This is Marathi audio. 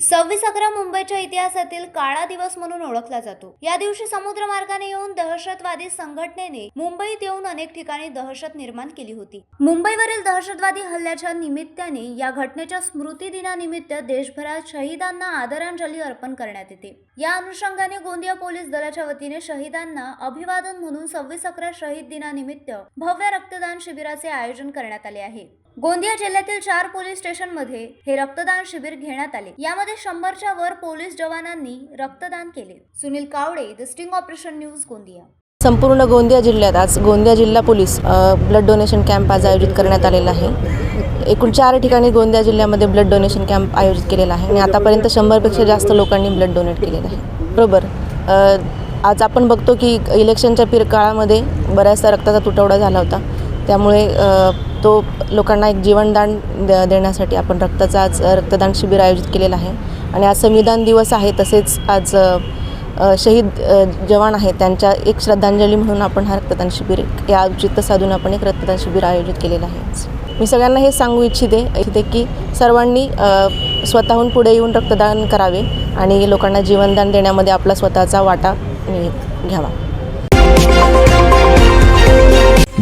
सव्वीस अकरा मुंबईच्या इतिहासातील काळा दिवस म्हणून ओळखला जातो. या दिवशी समुद्र मार्गाने येऊन दहशतवादी संघटनेने मुंबईत येऊन अनेक ठिकाणी दहशत निर्माण केली होती. मुंबईवरील दहशतवादी हल्ल्याच्या निमित्ताने या घटनेच्या स्मृती दिनानिमित्त देशभरात शहीदांना आदरांजली अर्पण करण्यात येते. या अनुषंगाने गोंदिया पोलीस दलाच्या वतीने शहीदांना अभिवादन म्हणून सव्वीस अकरा शहीद दिनानिमित्त भव्य रक्तदान शिबिराचे आयोजन करण्यात आले आहे. गोंदिया जिल्ह्यातील चार पोलीस स्टेशनमध्ये हे रक्तदान शिबिर घेण्यात आले. यामध्ये शंभरच्या वर पोलीस जवानांनी रक्तदान केले. Sunil Kawade the sting operation news Gondia. संपूर्ण गोंदिया जिल्ह्यात आज गोंदिया जिल्हा पोलीस ब्लड डोनेशन कॅम्प आज आयोजित करण्यात आलेला आहे. एकूण चार ठिकाणी गोंदिया जिल्ह्यामध्ये ब्लड डोनेशन कॅम्प आयोजित केलेला आहे आणि आतापर्यंत शंभरपेक्षा जास्त लोकांनी ब्लड डोनेट केलेलं आहे. बरोबर. आज आपण बघतो की इलेक्शनच्या पिर काळामध्ये बऱ्याचसा रक्ताचा तुटवडा झाला होता. त्यामुळे तो लोकांना एक जीवनदान द देण्यासाठी आपण रक्ताचा आज रक्तदान शिबिर आयोजित केलेलं आहे. आणि आज संविधान दिवस आहे तसेच आज शहीद जवान आहेत त्यांच्या एक श्रद्धांजली म्हणून आपण हा रक्तदान शिबिर या औचित्य साधून आपण एक रक्तदान शिबिर आयोजित केलेलं आहे. मी सगळ्यांना हे सांगू इच्छिते इथे की सर्वांनी स्वतःहून पुढे येऊन रक्तदान करावे आणि लोकांना जीवनदान देण्यामध्ये आपला स्वतःचा वाटा घ्यावा.